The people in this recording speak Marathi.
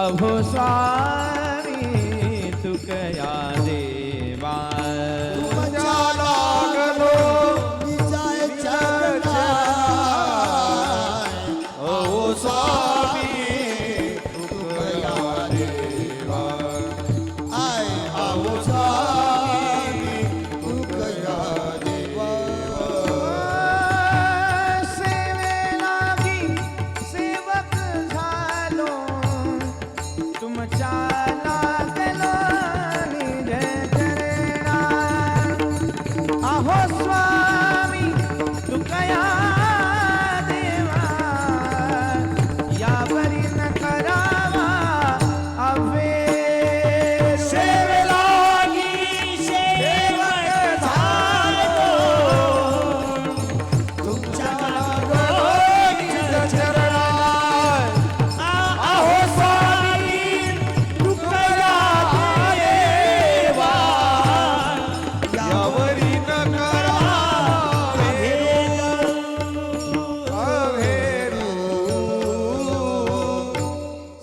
अहो स्वामी तुकया तुमच्या